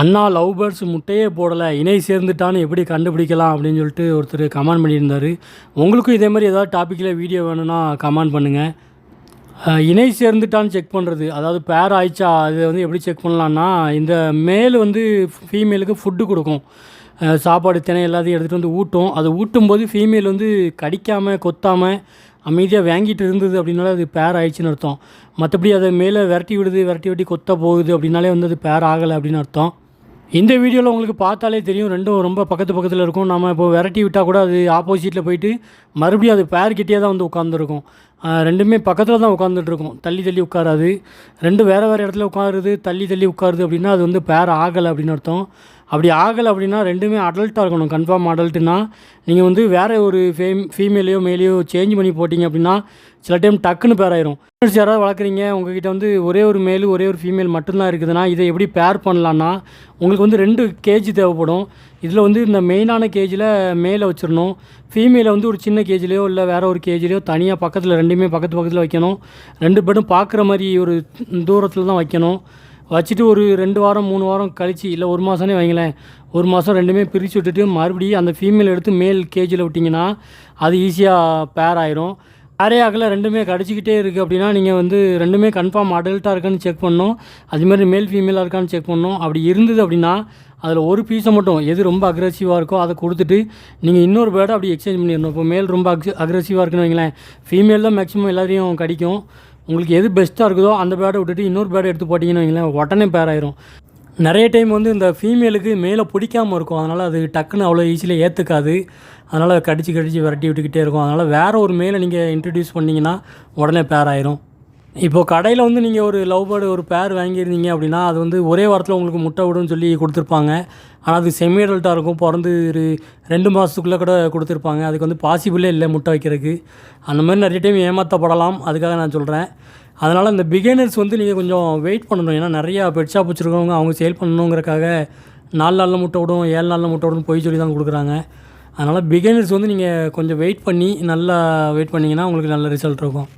அண்ணா love birds முட்டையே போடலை இணை சேர்ந்துட்டான்னு எப்படி கண்டுபிடிக்கலாம் அப்படின்னு சொல்லிட்டு ஒருத்தர் கமெண்ட் பண்ணியிருந்தார். உங்களுக்கும் இதே மாதிரி ஏதாவது டாப்பிக்கில் வீடியோ வேணும்னா கமெண்ட் பண்ணுங்கள் இணை சேர்ந்துட்டான்னு செக் பண்ணுறது அதாவது பேர் ஆயிடுச்சா அது வந்து எப்படி செக் பண்ணலான்னா இந்த மேல் வந்து ஃபீமேலுக்கு ஃபுட்டு கொடுக்கும். சாப்பாடு தினை எல்லாத்தையும் எடுத்துகிட்டு வந்து ஊட்டும். அது ஊட்டும்போது ஃபீமேல் வந்து கடிக்காமல் கொத்தாமல் அமைதியாக வாங்கிட்டு இருந்தது அப்படின்னாலே அது பேர் ஆயிடுச்சுன்னு அர்த்தம். மற்றபடி அதை மேலே விரட்டி விடுது விரட்டி விட்டி கொத்த போகுது அப்படின்னாலே வந்து அது பேர் ஆகலை அப்படின்னு அர்த்தம். இந்த வீடியோவில் உங்களுக்கு பார்த்தாலே தெரியும் ரெண்டும் ரொம்ப பக்கத்து பக்கத்தில் இருக்கும். நம்ம இப்போ விரட்டி விட்டால் கூட அது ஆப்போசிட்டில் போயிட்டு மறுபடியும் அது பேர் கிட்டே தான் வந்து உட்காந்துருக்கும் ரெண்டுமே பக்கத்தில் தான் உட்காந்துட்ருக்கும் தள்ளி தள்ளி உட்காராது. ரெண்டும் வேறு வேறு இடத்துல உட்காருது தள்ளி தள்ளி உட்காருது அப்படின்னா அது வந்து பேர் ஆகலை அப்படின்னு அர்த்தம். அப்படி ஆகலை அப்படின்னா ரெண்டுமே அடல்ட்டாக இருக்கணும். கன்ஃபார்ம் அடல்ட்டுனா நீங்கள் வந்து வேறு ஒரு ஃபேம் ஃபீமேலையோ மேலேயோ சேஞ்ச் பண்ணி போட்டிங்க அப்படின்னா சில டைம் டக்குன்னு பேர் ஆயிரும். யாராவது வளர்க்குறீங்க உங்ககிட்ட வந்து ஒரே ஒரு மேலு ஒரே ஒரு ஃபீமேல் மட்டும்தான் இருக்குதுன்னா இதை எப்படி பேர் பண்ணலான்னா உங்களுக்கு வந்து ரெண்டு கேஜ் தேவைப்படும். இதில் வந்து இந்த மெயினான கேஜில் மேலே வச்சிடணும் ஃபீமேலை வந்து ஒரு சின்ன கேஜிலையோ இல்லை வேறு ஒரு கேஜிலையோ தனியாக பக்கத்தில் ரெண்டுமே பக்கத்து பக்கத்தில் வைக்கணும். ரெண்டு பேரும் பார்க்குற மாதிரி ஒரு தூரத்தில் தான் வைக்கணும். வச்சுட்டு ஒரு ரெண்டு வாரம் மூணு வாரம் கழிச்சு இல்லை ஒரு மாதம்னே வைங்களேன் ஒரு மாதம் ரெண்டுமே பிரித்து விட்டுட்டு மறுபடியும் அந்த ஃபீமேல் எடுத்து மேல் கேஜில் விட்டிங்கன்னா அது ஈஸியாக பேர் ஆயிரும். பேரே ஆகல ரெண்டுமே கடிச்சிக்கிட்டே இருக்குது அப்படின்னா நீங்கள் வந்து ரெண்டுமே கன்ஃபார்ம் அடல்ட்டாக இருக்கான்னு செக் பண்ணணும். அதுமாதிரி மேல் ஃபீமேலாக இருக்கான்னு செக் பண்ணணும். அப்படி இருந்தது அப்படின்னா அதில் ஒரு பீஸை மட்டும் எது ரொம்ப அக்ரெசிவாக இருக்கோ அதை கொடுத்துட்டு நீங்கள் இன்னொரு பேர்டை அப்படி எக்ஸ்சேஞ்ச் பண்ணிடணும். இப்போ மேல் ரொம்ப அக்ஸ் அக்ரெசிவாக இருக்குன்னு வைங்களேன் ஃபீமேல் தான் மேக்ஸிமம் எல்லாரையும் கடிக்கும். உங்களுக்கு எது பெஸ்ட்டாக இருக்குதோ அந்த பேடை விட்டுட்டு இன்னொரு பேடை எடுத்து போட்டிங்கன்னு வைங்களேன் உடனே பேர் ஆயிரும். நிறைய டைம் வந்து இந்த ஃபீமேலுக்கு மேலே பிடிக்காமல் இருக்கும். அதனால் அது டக்குன்னு அவ்வளோ ஈஸியில் ஏற்றுக்காது அதனால் கடிச்சு கடிச்சு விரட்டி விட்டுக்கிட்டே இருக்கும். அதனால் வேறு ஒரு மேலே நீங்கள் இன்ட்ரடியூஸ் பண்ணிங்கன்னா உடனே பேர் ஆயிரும். இப்போ கடையில் வந்து நீங்கள் ஒரு லவ் பேர்டு ஒரு பேர் வாங்கியிருந்தீங்க அப்படின்னா அது வந்து ஒரே வாரத்தில் உங்களுக்கு முட்டை விடுன்னு சொல்லி கொடுத்துருப்பாங்க. ஆனால் அது செமி அடல்ட்டாக இருக்கும். பிறந்து ஒரு ரெண்டு மாதத்துக்குள்ளே கூட கொடுத்துருப்பாங்க. அதுக்கு வந்து பாசிபிளே இல்லை முட்டை வைக்கிறதுக்கு. அந்த மாதிரி நிறைய டைம் ஏமாற்றப்படலாம் அதுக்காக நான் சொல்கிறேன் அதனால் இந்த பிகினர்ஸ் வந்து நீங்கள் கொஞ்சம் வெயிட் பண்ணணும். ஏன்னா நிறையா பெட் ஷாப் வச்சுருக்கவங்க அவங்க சேல் பண்ணணுங்கிறக்காக நாலு நாளில் முட்டை விடும் ஏழு நாளில் முட்டை விடும் போய் சொல்லி தான் கொடுக்குறாங்க. அதனால் பிகினர்ஸ் வந்து நீங்கள் கொஞ்சம் வெயிட் பண்ணி நல்லா வெயிட் பண்ணிங்கன்னா உங்களுக்கு நல்ல ரிசல்ட் இருக்கும்.